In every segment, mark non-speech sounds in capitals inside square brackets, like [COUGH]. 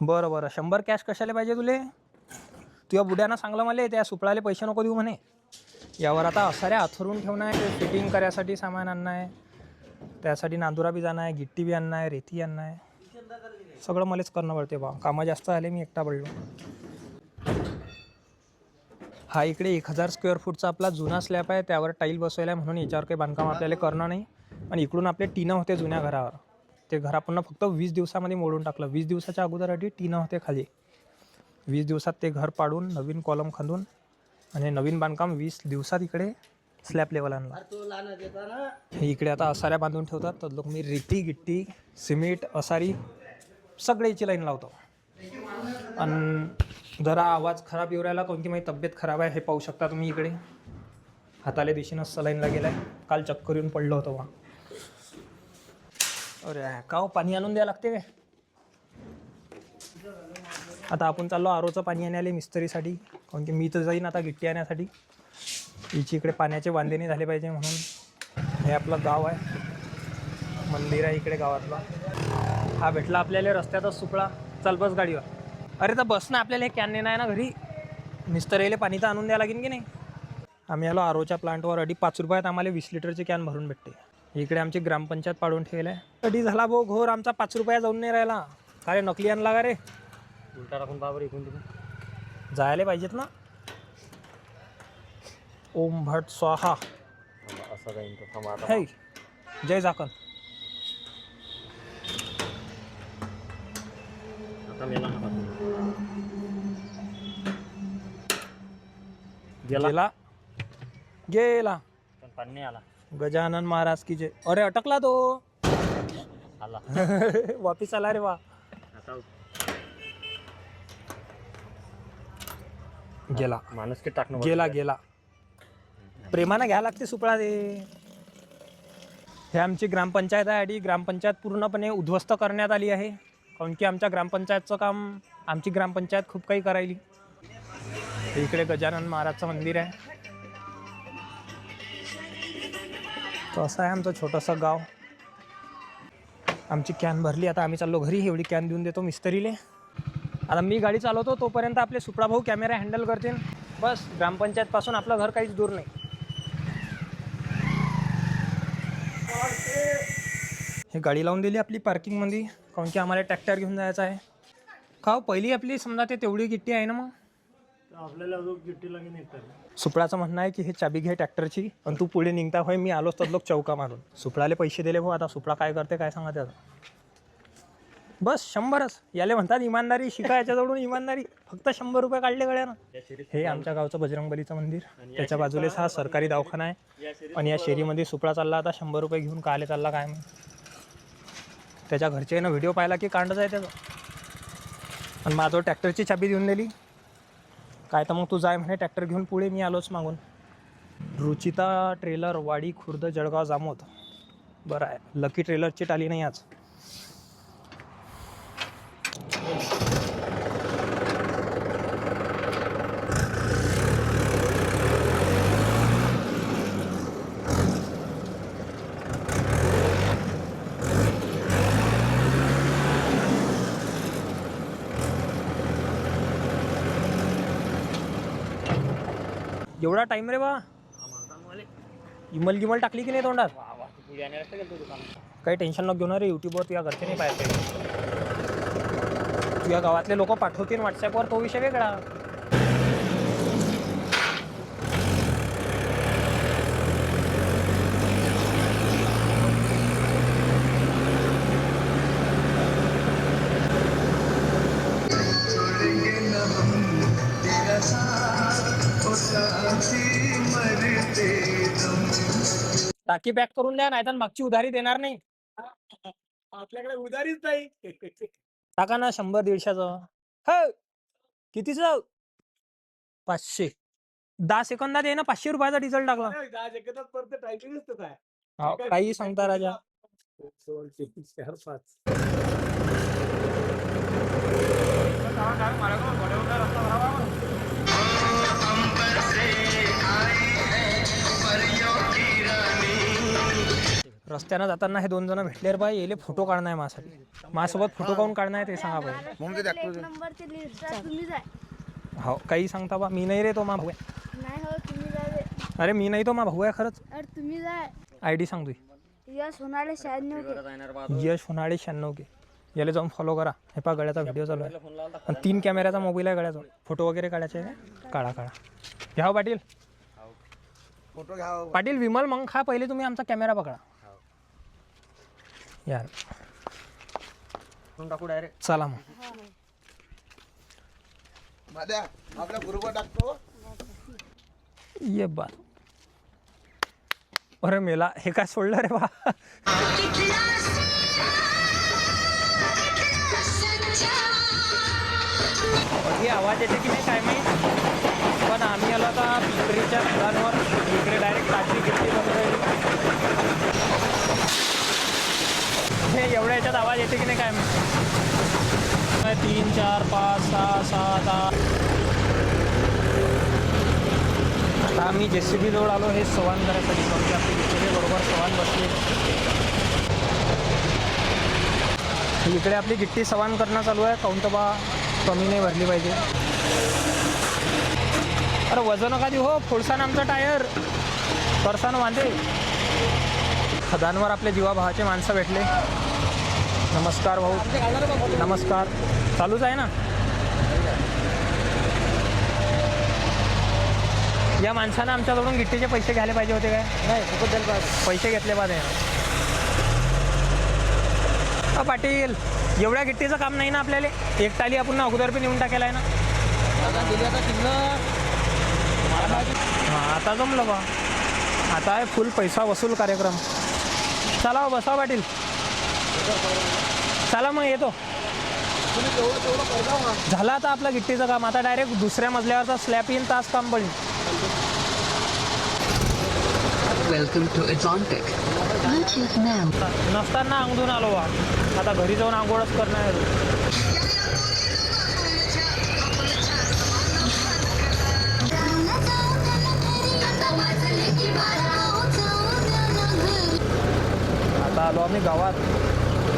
बरं बरं. शंभर कॅश कशाला पाहिजे तुले? तुझ्या बुड्यानं सांगलं मला त्या सुपळाले पैसे नको देऊ म्हणे. यावर आता असाऱ्या अथरून ठेवणं आहे फिटिंग करायसाठी सामान आणणं आहे. त्यासाठी नांदुरा बी जाणं आहे गिट्टी बी आणणं आहे रेती आणणं आहे. सगळं मलाच करणं पडते बा कामं जास्त आले मी एकटा पडलो. हा इकडे एक हजार स्क्वेअर फूटचा आपला जुना स्लॅब आहे त्यावर टाईल बसवायला आहे म्हणून याच्यावर काही बांधकाम आपल्याला करणं नाही. आणि इकडून आपले टीनं होते जुन्या घरावर. ते घर आपण फक्त वीस दिवसामध्ये मोडून टाकलं. वीस दिवसाच्या अगोदर आधी टीनं होते खाली. वीस दिवसात ते घर पाडून नवीन कॉलम खांदून आणि नवीन बांधकाम वीस दिवसात इकडे स्लॅब लेवल आणला. हे इकडे आता असाऱ्या बांधून ठेवतात. तर लोक मी रेती गिट्टी सिमेंट असारी सगळ्याची लाईन लावतो. आणि जरा आवाज खराब येऊ राहिला कोणती माझी तब्येत खराब आहे हे पाहू शकता तुम्ही इकडे. हाताले दिशेनं सलाईनला गेलाय. काल चक्कर येऊन पडलं होतं. वा अरे का हो, पाणी आणून द्यावं लागते काय? आता आपण चाललो आरोचं पाणी आणायला मिस्त्रीसाठी कारण की मी तर जाईन आता गिट्टी आणण्यासाठी. हिची इकडे पाण्याचे वांदे नाही झाले पाहिजे म्हणून. हे आपलं गाव आहे. मंदिर आहे इकडे गावातला. हा भेटला आपल्याला रस्त्यातच सुकळा चल बस गाडीवर. अरे तर बस ना आपल्याला हे कॅन नेणं आहे ना घरी? मिस्त्रीला पाणी तर आणून द्यावं लागेल की नाही? आम्ही आलो आरोच्या प्लांटवर अडी पाच रुपयात आम्हाला वीस लिटरचे कॅन भरून भेटते. इकडे आमची ग्रामपंचायत पाडून ठेवली आहे कधी झाला भाऊ घोर? आमचा पाच रुपया जाऊन नाही राहिला. का रे नकली आणला का रे? उलटा टाकून बाबर इकून तिकून जायला पाहिजेत ना. ओम भट स्वाहा. असं काही हे जय ना गेला? गेला. गेला. पण पाणी आला. गजानन महाराज की जय. अरे अटकला तो. आला. [LAUGHS] वापिस आला रे वा. आता गेला. माणूस की टाकणं गेला गेला. प्रेमानं घ्यायला लागते सुपळा ते हे आमची ग्रामपंचायत आहे आणि ग्रामपंचायत पूर्णपणे उद्ध्वस्त करण्यात आली आहे. काऊन की आमच्या ग्रामपंचायतचं काम आमची ग्रामपंचायत खूप काही करायली. इकडे गजानन महाराजचं मंदिर आहे. तो असं आहे आमचं छोटंसं गाव. आमची कॅन भरली. आता आम्ही चाललो घरी. एवढी कॅन देऊन देतो मिस्त्रीले. आता मी गाडी चालवतो तोपर्यंत आपले सुपडा भाऊ कॅमेरा हँडल करतील. बस ग्रामपंचायतपासून आपलं घर काहीच दूर नाही. हे गाडी लावून दिली आपली पार्किंगमध्ये काऊन की आम्हाला ट्रॅक्टर घेऊन जायचं आहे. खाव पहिली आपली समजा ते तेवढी गिट्टी आहे ना मग. आपल्याला अजून लागेल म्हणणं आहे की हे चाबी घे ट्रॅक्टरची आणि तू पुढे निघता होय मी आलोच तर लोक चौका मारून. सुपळाले पैसे दिले भाऊ आता सुपळा काय करते काय सांगा त्याचा बस शंभरच. याले म्हणतात इमानदारी शिका याच्याजवळून इमानदारी. फक्त शंभर रुपये काढले गड्यानं हे आमच्या गावचं बजरंगबलीचं मंदिर. त्याच्या बाजूलाच हा सरकारी दवाखाना आहे. आणि या शेरीमध्ये सुपळा चालला आता शंभर रुपये घेऊन का आले चालला काय माहीत. त्याच्या घरचे ना व्हिडिओ पाहिला की कांडच आहे त्याचा. आणि माझं ट्रॅक्टरची चाबी देऊन दिली. काय तर मग तू जाय म्हणे ट्रॅक्टर घेऊन पुढे मी आलोच मागून. रुचिता ट्रेलर वाडी खुर्द जळगाव जामोद. बरं आहे. लकी ट्रेलरची टाली नाही आज. एवढा टाईम रे बा. इमल गिमल टाकली की नाही तोंडात? काही टेन्शन ना रे युट्यूबवर तुझ्या घरचे नाही पाहिजे तुझ्या गावातले लोक पाठवतील व्हॉट्सॲपवर तो विषय वेगळा. टाकी पॅक करून द्या नाही तर मागची उधारी देणार नाही. आपल्याकडे उधारीच नाही. टाका ना शंभर दीडशेचं. हो. कितीचं? पाचशे. दहा सेकंदात आहे ना पाचशे रुपयाचा डिझेल टाकला. हो, काही सांगता राजा. चार पाच. रस्त्यानं जाताना हे दोन जण भेटले रे बाई येले फोटो काढणार आहे माझ्यासाठी. माझ्यासोबत फोटो काढून काढणार आहे ते सांगा पाहिजे म्हणून ते एक नंबरची लिस्ट आहे तुम्ही जाय. हो काही सांगता बा मी नाही रे तो मा भाऊ. आहे नाही हो तुम्ही जाय अरे मी नाही तो मा भाऊ आहे खरंच. अरे तुम्ही जाय. आय डी सांग तुझी यश होणारे शहाण्णव के. यश होणाळे शहाण्णव के. याला जाऊन फॉलो करा. हे पा गळ्याचा व्हिडिओ चालू आहे. आणि तीन कॅमेऱ्याचा मोबाईल आहे गळ्याचा. फोटो वगैरे काढायचे आहे का? काढा काढा. घ्या हो पाटील. फोटो घ्या पाटील विमल मग खा पहिले तुम्ही आमचा कॅमेरा पकडा. यार. टाकू डायरेक्ट चला मग. माझ्या आपल्या बरोबर टाकतो. ये बात. अरे मेला हे काय सोडलं रे बा? हे आवाज येते की नाही काय माहीत? पण आम्ही आलो आता पिंपरीच्या घरांवर इकडे डायरेक्ट ताजी गिरती बंद राहिली हे एवढ्या याच्यात की नाही काय काय तीन चार पाच सहा सात आठ. आता आम्ही जे सी बी जवळ आलो हे सवान करायसाठी. म्हणजे आपली बरोबर सवान बसले. इकडे आपली गिट्टी सवान करणं चालू आहे. काउंट बा कमी नाही भरली पाहिजे. अरे वजन कधी हो फोडसान आमचं टायर. परसान वांदे. खदांवर आपले जीवाभावाचे माणसं भेटले. नमस्कार भाऊ. नमस्कार. चालूच आहे ना? या माणसानं आमच्याकडून गिट्टीचे पैसे घ्यायला पाहिजे होते काय? नाही पैसे घेतले पाहिजे पाटील एवढ्या गिट्टीचं काम नाही ना आपल्याला? एक टाली आपण ना अगोदर बी नेऊन टाकेला आहे ना? हां आता जमलं बा. आता आहे फुल पैसा वसूल कार्यक्रम. चला हो, बसा पाटील. चला मग येतो झालं आता आपलं गिट्टीचं काम आता डायरेक्ट दुसऱ्या मजल्यावरचा स्लॅब येईन तास काम पडेल Welcome to Atlantic. Bluetooth now. नसताना अंगडून आलो बा आता घरी जाऊन आंघोळच करणार आहे. आता आलो आम्ही गावात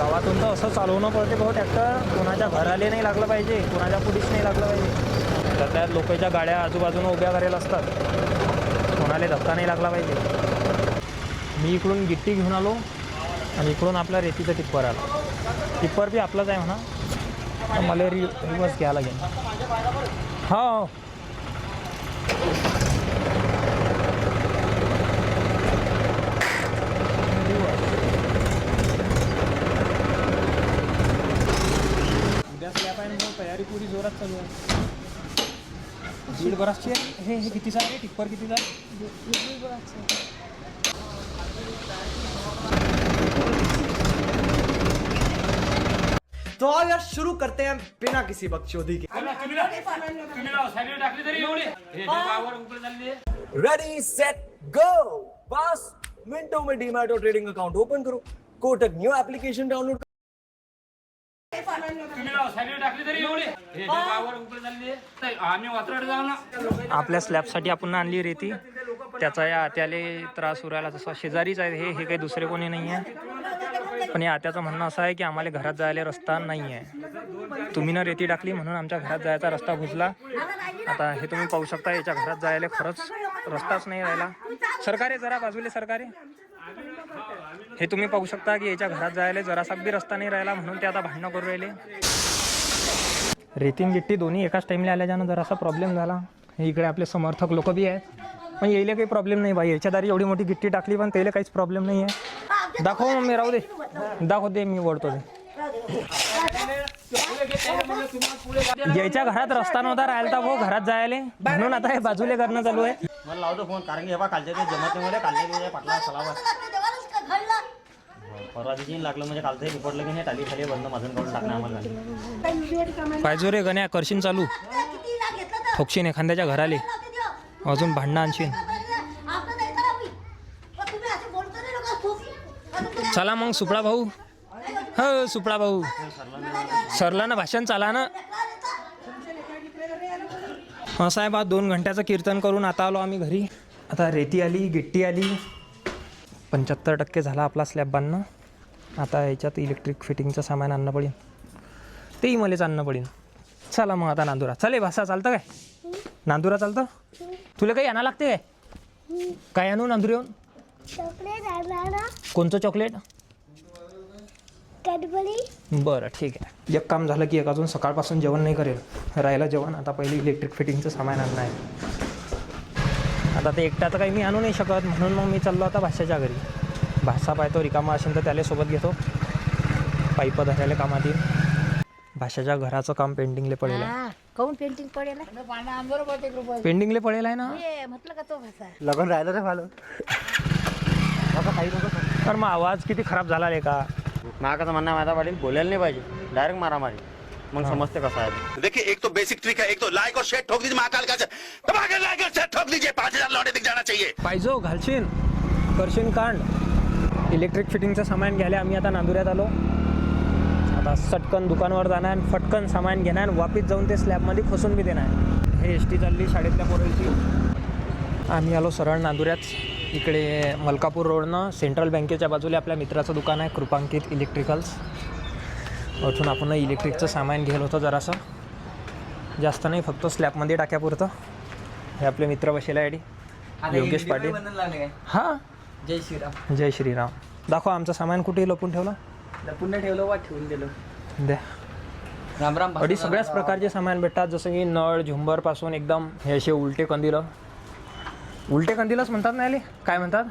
गावातून तर असं चालवणं पडते भाऊ ट्रॅक्टर कोणाच्या घराले नाही लागलं पाहिजे कोणाच्या पुढीच नाही लागलं पाहिजे. तर त्यात लोकांच्या गाड्या आजूबाजूनं उभ्या करायला असतात. कोणाला धक्का नाही लागला पाहिजे. मी इकडून गिट्टी घेऊन आलो आणि इकडून आपला रेतीचं टिप्पर आलं. टिप्पर बी आपलंच आहे म्हणा. मला रि रिवर्स घ्यायला लागेल हो. दीड बराचची आहे हे हे कितीचा आहे टिप्पर कितीचा आहे तो आओ यार शुरू करते हैं बिना किसी बकचोदी के। रेडी सेट गो बस। मिनटों में डीमैट और ट्रेडिंग अकाउंट ओपन करो। कोटक न्यू एप्लीकेशन डाउनलोड आपल्या स्लॅबसाठी आपण आणली रेती. त्याचा या आत्याले त्रास उरायला जसा शेजारीच आहे हे हे काही दुसरे कोणी नाही आहे पण या आत्याचं म्हणणं असं आहे की आम्हाला घरात जायला रस्ता नाही आहे तुम्ही ना रेती टाकली म्हणून आमच्या घरात जायचा रस्ता भुजला आता हे तुम्ही पाहू शकता याच्या घरात जायला खरंच रस्ताच नाही राहिला. सरकारे जरा बाजूले सरकारे. हे तुम्ही पाहू शकता की याच्या घरात जायला जरासा बी रस्ता नाही राहिला म्हणून ते आता भांडणं करू राहिले. रेतीन गिट्टी दोन्ही एकाच टाईमला आल्याच्यानं जरासा प्रॉब्लेम झाला. इकडे आपले समर्थक लोक बी आहेत. पण यायला काही प्रॉब्लेम नाही बाई याच्या दारी एवढी मोठी गिट्टी टाकली पण त्याला काहीच प्रॉब्लेम नाही आहे दाखव मग मी राहू दे. दाखव दे मी ओढतो ते. याच्या घरात रस्ता नव्हता राहिला तर भाऊ घरात जायला. म्हणून आता हे बाजूले करणं चालू आहे. मला लावतो फोन कारण की हे बा कालच्या जमत नाही मध्ये कालच्या पाटला सलावा परवा दिवशी लागलं म्हणजे कालचं की नाही टाली खाली बंद माझं काढून टाकणं आम्हाला पाहिजे रे गण्या करशीन चालू. ठोकशीन एखाद्याच्या घराले. अजून भांडणं आणशीन. चला मग सुपळा भाऊ. हो सुपळा भाऊ. सरला ना भाषण चाला ना. असं आहे बा दोन घंट्याचं कीर्तन करून आता आलो आम्ही घरी. आता रेती आली गिट्टी आली. पंच्याहत्तर टक्के झाला आपला स्लॅब बांधणं. आता याच्यात इलेक्ट्रिक फिटिंगचं सामान आणणं पडेल तेही मलाच आणणं पडेल चला मग आता नांदुरा. चले भाषा चालतं काय? नांदुरा चालतं? तुला काही आणा लागते काय? काय आणू नांदूर येऊन कोणतं चॉकलेट? बरं ठीक आहे. एक काम झालं की एक अजून सकाळपासून जेवण नाही करेल. राहिलं जेवण आता पहिले इलेक्ट्रिक फिटिंगचं सामान आणणं आहे. आता ते एकटा तर काही मी आणू नाही शकत म्हणून मग मी चाललो आता भाषाच्या घरी. भाषा पाहतो रिकामा असेल तर त्याला सोबत घेतो. पाईप धरायला कामात येईल भाषाच्या घराचं काम पेंडिंगले पडेल आहे. काऊन पेंटिंग पडेल पेंडिंगले पडेल आहे ना? म्हटलं का तो भाषा? लगन राहिलं रे भालं तर मग आवाज किती खराब झाला रे का? महागाचं म्हणणं आहे माझा पाटील बोलायला नाही पाहिजे. डायरेक्ट मारामारी. मग समजते कसं आहे. देखिए एक तो बेसिक ट्रिक है एक तो लाइक और शेयर ठोक दीजिए महाकाल का दबा के लाइक और शेयर ठोक दीजिए पांच हजार लौटे दिख जाना चाहिए. पाहिजो घालशीन करशीन कांड. इलेक्ट्रिक फिटिंगचं सामान घ्यायला आम्ही आता नांदुऱ्यात आलो. आता सटकन दुकानावर जाणार आणि फटकन सामान घेणार आणि वापिस जाऊन ते स्लॅबमध्ये फसून बी देणार. हे एस टी चालली शाळेतल्या पोरांची. आम्ही आलो सरळ नांदुऱ्यात. इकडे मलकापूर रोडनं सेंट्रल बँकेच्या बाजूला आपल्या मित्राचं दुकान आहे कृपांकित इलेक्ट्रिकल्स अजून आपण इलेक्ट्रिकचं सामान घ्यायला होतं जरासं. जास्त नाही फक्त स्लॅबमध्ये टाक्यापुरतं हे आपले मित्र बसेला आयडी. योगेश पाटील. हां? जय श्रीराम. जय श्रीराम. दाखवा आमचं सामान कुठे लपून ठेवलं? पुन्हा ठेवलं वा ठेवून दिलं. द्या राम राम अडी सगळ्याच प्रकारचे सामान भेटतात जसं की नळ झुंबरपासून एकदम हे असे उलटे कंदिलं. उलटे कंदिलच म्हणतात ना याले? काय म्हणतात?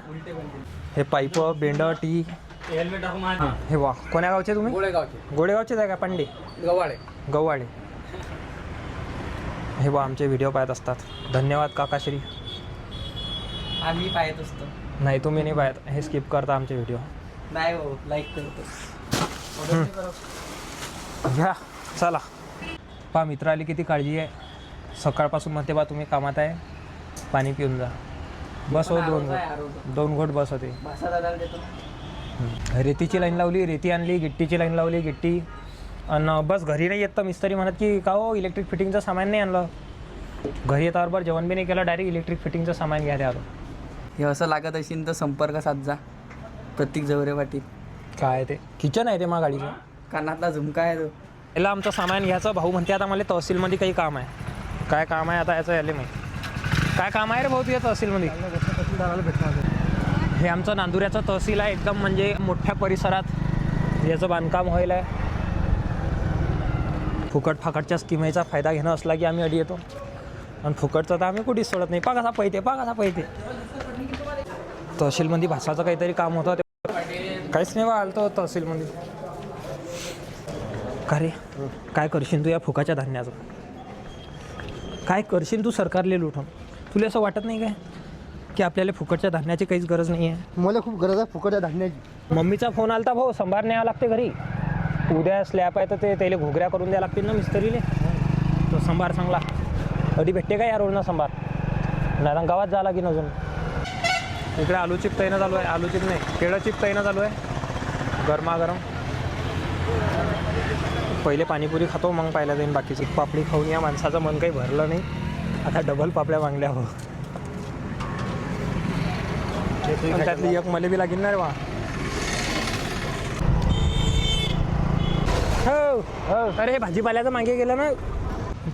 हे पाईप बेंड टी. हे वा. कोण्या गावचे तुम्ही? गोळेगावचे. गोडेगावचेच आहे का पांडे? गवाळे गव्हाळे. हे वा आमचे व्हिडिओ पाहत असतात. धन्यवाद काकाश्री. आम्ही पाहत असतो. नाही तुम्ही नाही पाहत हे स्किप करता आमचे व्हिडिओ नाही हो लाईक करतो घ्या. चला. पा मित्र आली किती काळजी आहे. सकाळपासून म्हणते बा तुम्ही कामात आहे. पाणी पिऊन जा. बस हो दोन घोट. दोन घोट बस होते. रेतीची लाईन लावली रेती आणली गिट्टीची लाईन लावली गिट्टी. आणि बस घरी नाही येत तर मिस्त्री म्हणत की का हो इलेक्ट्रिक फिटिंगचं सामान नाही आणलं? घरी येता बरोबर जेवण बी नाही केलं डायरेक्ट इलेक्ट्रिक फिटिंगचं सामान घ्यायला आलो हे असं लागत असेल तर संपर्क साध प्रत्येक जवरे वाटी काय ते? किचन आहे ते मा गाडीचं. कानातला झुमका आहे तो. याला आमचं सामान घ्यायचं. भाऊ म्हणते आता मला तहसीलमध्ये काही काम आहे. काय काम आहे आता याचं याले माहीत काय काम आहे रे भाऊ तुझ्या तहसीलमध्ये? हे आमचं नांदुऱ्याचं तहसील आहे. एकदम म्हणजे मोठ्या परिसरात याचं बांधकाम व्हायला आहे फुकट फाकटच्या स्कीमेचा फायदा घेणं असला की आम्ही अडी येतो. आणि फुकटचं तर आम्ही कुठेच सोडत नाही. पा कसा पैते पा कसा पैते तहसीलमध्ये भाषाचं काहीतरी काम होतं ते काहीच नाही बा आलतो तहसीलमध्ये. का रे? काय करशील तू या फुकाच्या धान्याचं? काय करशील तू सरकारले लुटून? तुला असं वाटत नाही काय? की आपल्याला फुकटच्या धान्याची काहीच गरज नाही आहे? मला खूप गरज आहे फुकट्या धान्याची. मम्मीचा फोन आलता भाऊ संभार न्यावं लागते घरी. उद्या स्लॅब आहे तर ते त्याला घुगऱ्या करून द्या लागतील ना मिस्त्रीले. तो संभार चांगला. कधी भेटते का या रोडनं संभार? नाही तर गावात जा लागेल अजून. इकडे आलू चिप तैना चालू आहे. आलू चिप नाही केळं चिप तैना चालू आहे. गरमागरम. पहिले पाणीपुरी खातो मग पाहिला जाईन बाकीची. पापडी खाऊन या माणसाचं मन काही भरलं नाही. आता डबल पापड्या मागल्या हो. त्यातली एक मले बी लागेल ना रे वा. हो हो. अरे भाजीपाल्याचं मागे गेलं ना?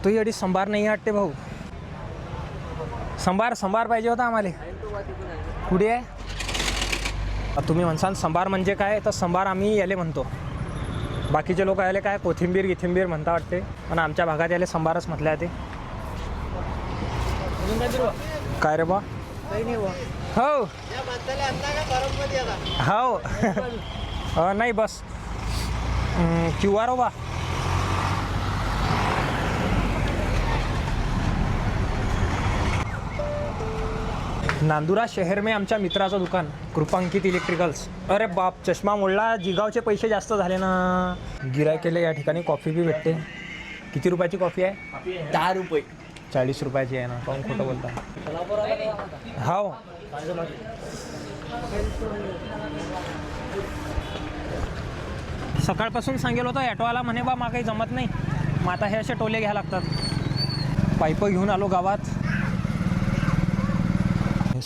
तू एवढी संभार नाही वाटते भाऊ. संभार संभार पाहिजे होता आम्हाला. कुठे आहे? तुम्ही म्हणसाल संभार म्हणजे काय? तर संभार आम्ही याले म्हणतो. बाकीचे लोक याले काय कोथिंबीर गिथिंबीर म्हणता वाटते. पण आमच्या भागात याले संभारच म्हटलं आहे ते. काय रे बा? हो. हो. [LAUGHS] नाही बस. क्यू आर हो बा. नांदुरा शहर में आमच्या मित्राचं दुकान कृपांकित इलेक्ट्रिकल्स अरे बाप चष्मा मोडला जिगावचे पैसे जास्त झाले ना. गिराय केले या ठिकाणी कॉफी बी भेटते. किती रुपयाची कॉफी आहे? दहा रुपये. चाळीस रुपयाची आहे ना काऊन खोटं बोलता? हो. सकाळपासून सांगेल होतं ॲटोवाला म्हणे बा मा काही जमत नाही. मग आता हे असे टोले घ्यायला लागतात. पाईप घेऊन आलो गावात.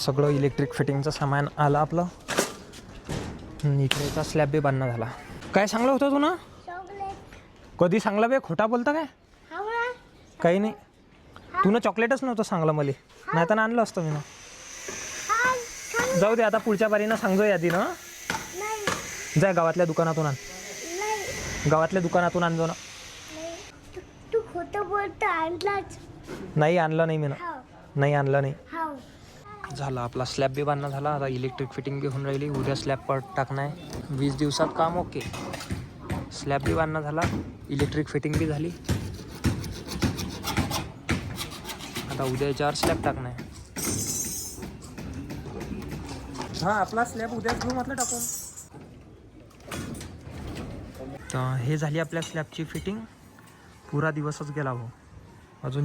सगळं इलेक्ट्रिक फिटिंगचं सामान आलं आपलं. इकडेचा स्लॅब बी बांधणं झाला. काय सांगलं होतं तू ना? कधी सांगलं बे? खोटा बोलता काय? काही नाही. तू ना चॉकलेटच नव्हतं सांगलं मला. नाही तर आणलं असतं मी ना. जाऊ दे आता पुढच्या बारीनं सांगतो यादी ना. जाय गावातल्या दुकानातून आण. गावातल्या दुकानातून आणजो ना. नाही. तू खोटं बोलतो आणलाच. नाही आणलं नाही मी ना. नाही आणलं नाही. झाला आपला स्लॅब बी बांधणं झाला आता इलेक्ट्रिक फिटिंग बी होऊन राहिली उद्या स्लॅब पट टाकणं आहे. वीस दिवसात काम ओके स्लॅब बी बांधणं झाला इलेक्ट्रिक फिटिंग बी झाली. आता उद्या याच्यावर स्लॅब टाकणं आहे. हां आपला स्लॅब उद्याच घेऊ म्हटलं टाकून. तर हे झाली आपल्या स्लॅबची फिटिंग पुरा दिवसच गेला भाऊ अजून